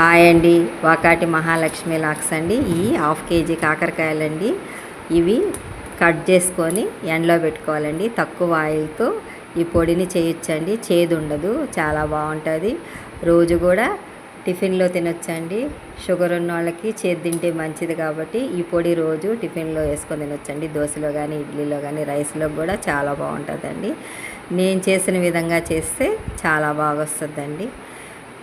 Hi అండి. వాకాటి మహాలక్ష్మి లాక్స్ అండి. ఈ హాఫ్ కేజీ కాకరకాయలండి. ఇవి కట్ చేసుకొని ఎండలో పెట్టుకోవాలండి. తక్కువ ఆయిల్తో ఈ పొడిని చేయొచ్చండి. చేదు ఉండదు చాలా బాగుంటుంది. రోజు కూడా టిఫిన్లో తినొచ్చండి. షుగర్ ఉన్న వాళ్ళకి చేదు తింటే మంచిది కాబట్టి ఈ పొడి రోజు టిఫిన్లో వేసుకొని తినొచ్చండి. దోశలో కానీ ఇడ్లీలో కానీ రైస్లో కూడా చాలా బాగుంటుందండి. నేను చేసిన విధంగా చేస్తే చాలా బాగా వస్తుందండి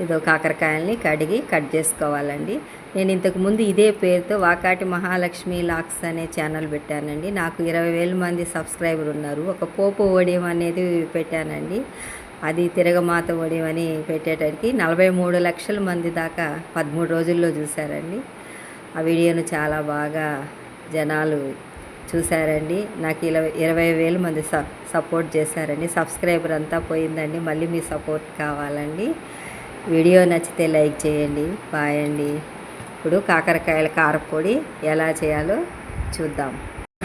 ఇదో కాకరకాయల్ని కడిగి కట్ చేసుకోవాలండి. నేను ఇంతకుముందు ఇదే పేరుతో వాకాటి మహాలక్ష్మి లాక్స్ అనే ఛానల్ పెట్టానండి. నాకు ఇరవై వేల మంది సబ్స్క్రైబర్ ఉన్నారు. ఒక పోపు వడియం అనేది పెట్టానండి. అది తిరగమాత వడియం అని పెట్టేటరికి నలభై మూడు లక్షల మంది దాకా పదమూడు రోజుల్లో చూశారండి. ఆ వీడియోను చాలా బాగా జనాలు చూశారండి. నాకు ఇరవై ఇరవై వేల మంది స సపోర్ట్ చేశారండి. సబ్స్క్రైబర్ అంతా పోయిందండి. మళ్ళీ మీ సపోర్ట్ కావాలండి. వీడియో నచ్చితే లైక్ చేయండి పాయండి. ఇప్పుడు కాకరకాయల కారపొడి ఎలా చేయాలో చూద్దాం.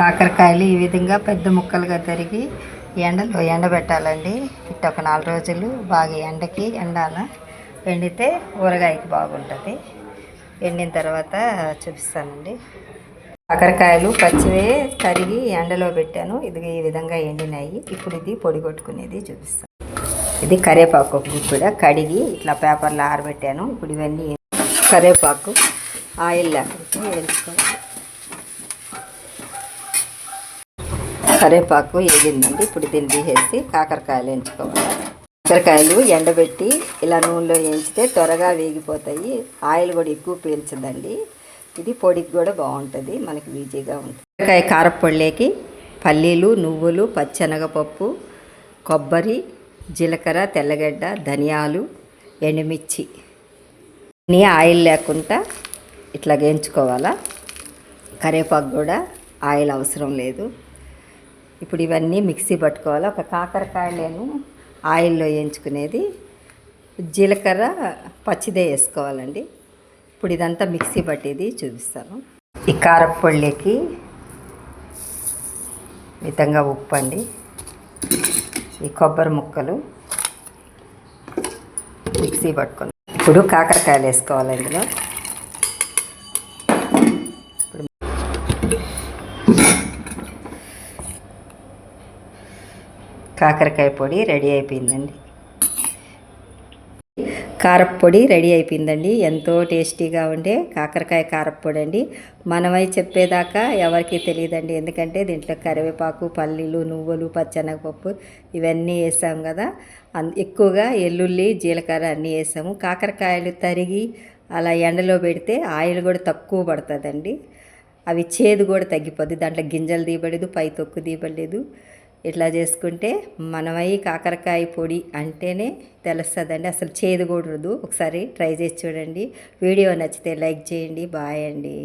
కాకరకాయలు ఈ విధంగా పెద్ద ముక్కలుగా తరిగి ఎండలో ఎండబెట్టాలండి. ఇట్ట ఒక నాలుగు రోజులు బాగా ఎండకి ఎండాల ఎండితే ఊరగాయకి బాగుంటుంది. ఎండిన తర్వాత చూపిస్తానండి. కాకరకాయలు పచ్చివే తరిగి ఎండలో పెట్టాను. ఇది ఈ విధంగా ఎండినాయి. ఇప్పుడు ఇది పొడి కొట్టుకునేది చూపిస్తాను. ఇది కరేపాకు కూడా కడిగి ఇట్లా పేపర్లో ఆరబెట్టాను. ఇప్పుడు ఇవన్నీ కరివేపాకు ఆయిల్ లేకపోతే వేసుకోవాలి. కరివేపాకు వేగిందండి ఇప్పుడు దీన్ని తీసేసి కాకరకాయలు వేయించుకోవాలి. కాకరకాయలు ఎండబెట్టి ఇలా నూనెలో వేయించితే త్వరగా వేగిపోతాయి. ఆయిల్ కూడా ఎక్కువ పీల్చదండి. ఇది పొడికి కూడా బాగుంటుంది. మనకి ఈజీగా ఉంటుంది. కాకరకాయ కారపొడిలోకి పల్లీలు నువ్వులు పచ్చెనగపప్పు కొబ్బరి జీలకర్ర తెల్లగడ్డ ధనియాలు ఎండుమిర్చి. నీ ఆయిల్ లేకుండా ఇట్లా వేయించుకోవాలా? కరివేపాకు కూడా ఆయిల్ అవసరం లేదు. ఇప్పుడు ఇవన్నీ మిక్సీ పట్టుకోవాలి? ఒక కాకరకాయలేను ఆయిల్లో వేయించుకునేది. జీలకర్ర పచ్చిదే వేసుకోవాలండి. ఇప్పుడు ఇదంతా మిక్సీ పట్టేది చూపిస్తాను. ఈ కారపొళ్ళకి మితంగా ఉప్పు అండి. ఈ కొబ్బరి ముక్కలు మిక్సీ పట్టుకొని ఇప్పుడు కాకరకాయలు వేసుకోవాలి ఇందులో. కాకరకాయ పొడి రెడీ అయిపోయిందండి. కారప్పొడి రెడీ అయిపోయిందండి. ఎంతో టేస్టీగా ఉండే కాకరకాయ కారప్పొడి అండి మనమై చెప్పేదాకా ఎవరికి తెలియదండి. ఎందుకంటే దీంట్లో కరివేపాకు పల్లీలు నువ్వులు పచ్చెనగపప్పు ఇవన్నీ వేసాం కదా. ఎక్కువగా ఎల్లుల్లి జీలకర్ర అన్నీ వేసాము. కాకరకాయలు తరిగి అలా ఎండలో పెడితే ఆయిల్ కూడా తక్కువ పడుతుందండి. అవి చేదు కూడా తగ్గిపోద్ది. దాంట్లో గింజలు తీయబడలేదు పై తొక్కు తీయబడలేదు ఇట్లా చేసుకుంటే మనమై కాకరకాయ పొడి అంటేనే తెలుస్తుందండి. అసలు చేదు కూడదు ఒకసారి ట్రై చేసి చూడండి. వీడియో నచ్చితే లైక్ చేయండి. బాయ్ అండి.